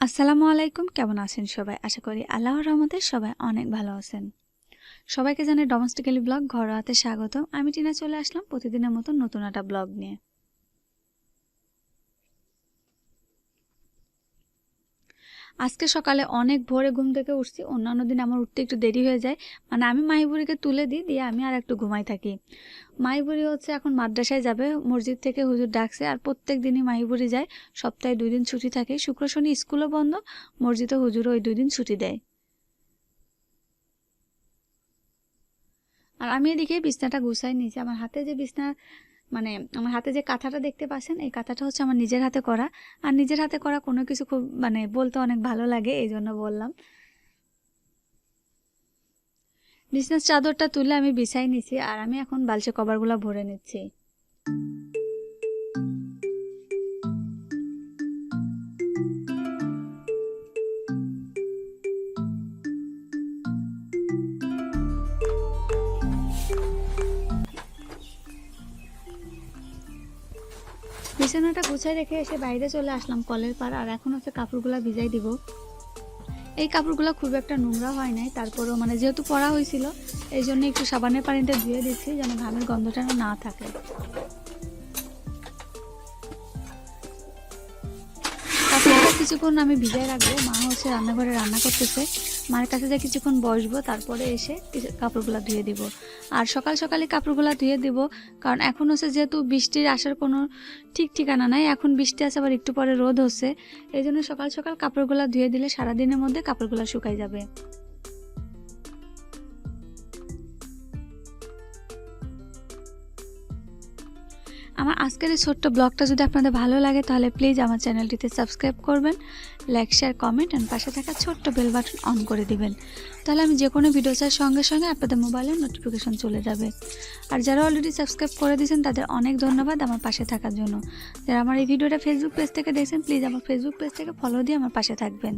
আসসালামু আলাইকুম, কেমন আছেন সবাই? আশা করি আল্লাহর রহমতে সবাই অনেক ভালো আছেন। সবাইকে জানে ডোমেস্টিক্যালি ব্লগ ঘরোয়াতে স্বাগতম। আমি টিনা চলে আসলাম প্রতিদিনের মতো নতুন একটা ব্লগ নিয়ে। আজকে সকালে অনেক ভোরে ঘুম থেকে উঠছি, অন্যান্য দিন আমার উঠতে একটু দেরি হয়ে যায়। মানে আমি মাহিবুড়িকে তুলে দিই, দিয়ে আমি আর একটু ঘুমাই থাকি। মাহিবুড়ি হচ্ছে এখন মাদ্রাসায় যাবে, মসজিদ থেকে হুজুর ডাকছে, আর প্রত্যেক দিনই মাহিবুড়ি যায়, সপ্তাহে দুই দিন ছুটি থাকে। শুক্র শনি স্কুলও বন্ধ, মসজিদে হুজুরও ওই দুই দিন ছুটি দেয়। আর আমি এদিকে বিছনাটা গুছাই নিয়েছি। আমার হাতে যে বিছনা মানে আমার হাতে যে কাঁথাটা দেখতে পাচ্ছেন, এই কাঁথাটা হচ্ছে আমার নিজের হাতে করা। আর নিজের হাতে করা কোনো কিছু খুব মানে বলতে অনেক ভালো লাগে, এই জন্য বললাম। বিছনার চাদরটা তুলে আমি বিছাই নিছি, আর আমি এখন বালসে কভারগুলো ভরে নিচ্ছি। বিছানাটা গুছাই রেখে এসে বাইরে চলে আসলাম কলের পার আর এখন হচ্ছে কাপড়গুলো ভিজাই দিব। এই কাপড়গুলো খুব একটা নোংরা হয় নাই, তারপরেও মানে যেহেতু পরা হয়েছিল, এই জন্য একটু সাবানের পানিতে ধুয়ে দিচ্ছি যেন ঘামের গন্ধটা না থাকে। কিছুক্ষণ আমি ভিজাই রাখব, মা হচ্ছে রান্নাঘরে রান্না করতেছে। মার কাছে যে কিছুক্ষণ বসবো, তারপরে এসে কাপড়গুলো ধুয়ে দিব। আর সকাল সকালে কাপড়গুলো ধুয়ে দিব, কারণ এখন হচ্ছে যেহেতু বৃষ্টির আসার কোনো ঠিক ঠিকানা নাই, এখন বৃষ্টি আসে আবার একটু পরে রোদ হচ্ছে এই জন্য সকাল সকাল কাপড়গুলো ধুয়ে দিলে সারাদিনের মধ্যে কাপড়গুলো শুকাই যাবে। আমার আজকের এই ছোট্ট ব্লগটা যদি আপনাদের ভালো লাগে, তাহলে প্লিজ আমার চ্যানেলটিতে সাবস্ক্রাইব করবেন লাইক শেয়ার কমেন্ট অ্যান্ড পাশে থাকা ছোট্ট বেল বাটন অন করে দিবেন। তাহলে আমি যে কোনো ভিডিও চাই সঙ্গে সঙ্গে আপনাদের মোবাইলে নোটিফিকেশন চলে যাবে। আর যারা অলরেডি সাবস্ক্রাইব করে দিয়েছেন, তাদের অনেক ধন্যবাদ আমার পাশে থাকার জন্য। যারা আমার এই ভিডিওটা ফেসবুক পেজ থেকে দেখছেন প্লিজ আমার ফেসবুক পেজ থেকে ফলো দিয়ে আমার পাশে থাকবেন।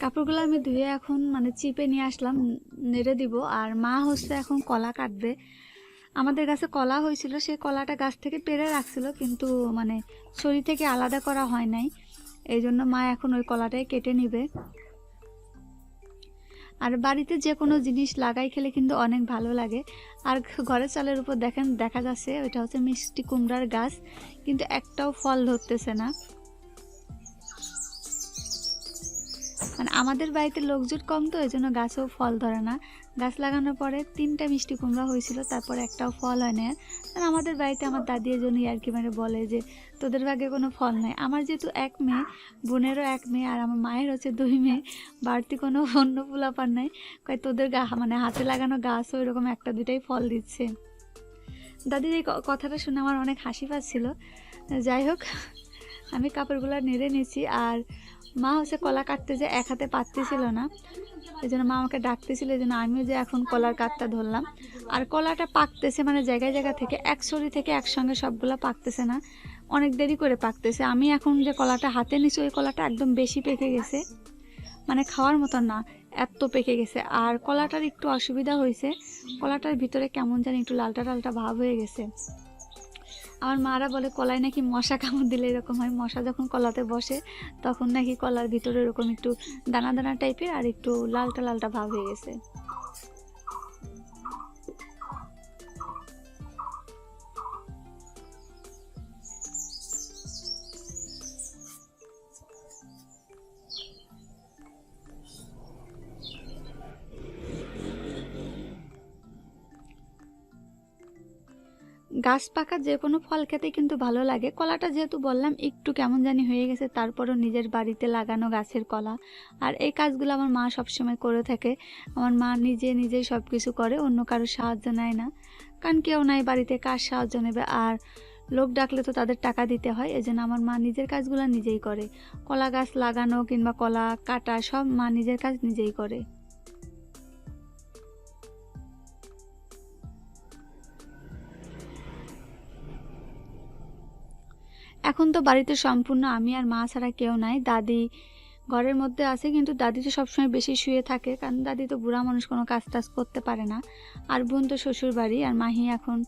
কাপড়গুলো আমি ধুয়ে এখন মানে চিপে নিয়ে আসলাম, নেড়ে দিব। আর মা হচ্ছে এখন কলা কাটবে। আমাদের গাছে কলা হয়েছিল, সেই কলাটা গাছ থেকে পেরে রাখছিল, কিন্তু মানে শরীর থেকে আলাদা করা হয় নাই। এই জন্য মা এখন ওই কলাটাই কেটে নিবে। আর বাড়িতে যে কোনো জিনিস লাগাই খেলে কিন্তু অনেক ভালো লাগে। আর ঘরের চালের উপর দেখেন, দেখা যাচ্ছে, ওইটা হচ্ছে মিষ্টি কুমড়ার গাছ, কিন্তু একটাও ফল ধরতেছে না। মানে আমাদের বাড়িতে লোকজন কম তো এই জন্য গাছেও ফল ধরে না। গাছ লাগানোর পরে তিনটা মিষ্টি কুমড়া হয়েছিল, তারপর একটাও ফল হয় না আর আমাদের বাড়িতে আমার দাদি এই জন্যই আর কি মানে বলে যে, তোদের ভাগে কোনো ফল নাই। আমার যেহেতু এক মেয়ে, বোনেরও এক মেয়ে, আর আমার মায়ের হচ্ছে দুই মেয়ে, বাড়তি কোনো অন্য ফুলাপার নাই। কয় তোদের গা মানে হাতে লাগানো গাছও এরকম একটা দুটাই ফল দিচ্ছে। দাদির এই কথাটা শুনে আমার অনেক হাসি পাচ্ছিল। যাই হোক আমি কাপড়গুলো নেড়ে নিয়েছি আর মা হচ্ছে কলা কাটতে যে এক হাতে পারতেছিল না এই জন্য মা আমাকে ডাকতেছিল এই জন্য আমিও যে এখন কলার কাঠটা ধরলাম। আর কলাটা পাকতেছে মানে জায়গায় জায়গা থেকে, এক ছড়ি থেকে একসঙ্গে সবগুলো পাকতেছে না, অনেক দেরি করে পাকতেছে। আমি এখন যে কলাটা হাতে নিছি, ওই কলাটা একদম বেশি পেকে গেছে মানে খাওয়ার মতন না, এত পেকে গেছে। আর কলাটার একটু অসুবিধা হয়েছে, কলাটার ভিতরে কেমন জানি একটু লালটা লালটা ভাব হয়ে গেছে। আমার মারা বলে কলায় নাকি মশা কামড় দিলে এরকম হয়। মশা যখন কলাতে বসে, তখন নাকি কলার ভিতরে এরকম একটু দানা দানা টাইপের আর একটু লালটা লালটা ভাব হয়ে গেছে। গাছ পাকা যে কোনো ফল খেতে কিন্তু ভালো লাগে। কলাটা যেহেতু বললাম, একটু কেমন জানি হয়ে গেছে, তারপরও নিজের বাড়িতে লাগানো গাছের কলা। আর এই কাজগুলো আমার মা সবসময় করে থাকে। আমার মা নিজে নিজেই সব কিছু করে, অন্য কারও সাহায্য নেয় না। কারণ কেউ নাই বাড়িতে, কার সাহায্য নেবে? আর লোক ডাকলে তো তাদের টাকা দিতে হয়, এজন্য আমার মা নিজের কাজগুলো নিজেই করে। কলা গাছ লাগানো কিংবা কলা কাটা সব মা নিজের কাজ নিজেই করে। এখন তো বাড়িতে সম্পূর্ণ আমি আর মা ছাড়া কেউ নাই। দাদি ঘরের মধ্যে আছে, কিন্তু দাদি তো সবসময় বেশি শুয়ে থাকে। কারণ দাদি তো বুড়া মানুষ, কোনো কাজ টাজ করতে পারে না। আর বোন তো শ্বশুর বাড়ি আর মাহি এখন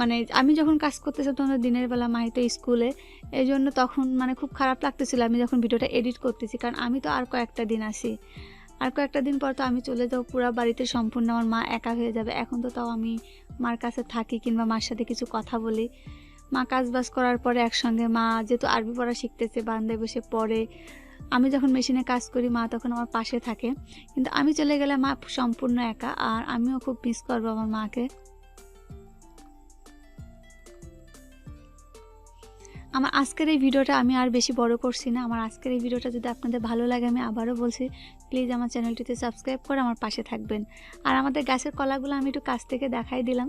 মানে আমি যখন কাজ করতেছি তখন দিনের বেলা মাহি তো স্কুলে। এই জন্য তখন মানে খুব খারাপ লাগতেছিল আমি যখন ভিডিওটা এডিট করতেছি। কারণ আমি তো আর কয়েকটা দিন আসি আর কয়েকটা দিন পর তো আমি চলে যাব, পুরো বাড়িতে সম্পূর্ণ আমার মা একা হয়ে যাবে। এখন তো তাও আমি মার কাছে থাকি কিংবা মার সাথে কিছু কথা বলি। মা কাজ বাজ করার পরে একসঙ্গে মা যেহেতু আরবি পড়া শিখতেছে বান্দায় বসে পড়ে। আমি যখন মেশিনে কাজ করি, মা তখন আমার পাশে থাকে। কিন্তু আমি চলে গেলে মা সম্পূর্ণ একা আর আমিও খুব মিস করব আমার মাকে। আমার আজকের এই ভিডিওটা আমি আর বেশি বড় করছি না। আমার আজকের এই ভিডিওটা যদি আপনাদের ভালো লাগে, আমি আবারও বলছি প্লিজ আমার চ্যানেলটিতে সাবস্ক্রাইব করে আমার পাশে থাকবেন। আর আমাদের গাছের কলাগুলো আমি একটু কাছ থেকে দেখাই দিলাম।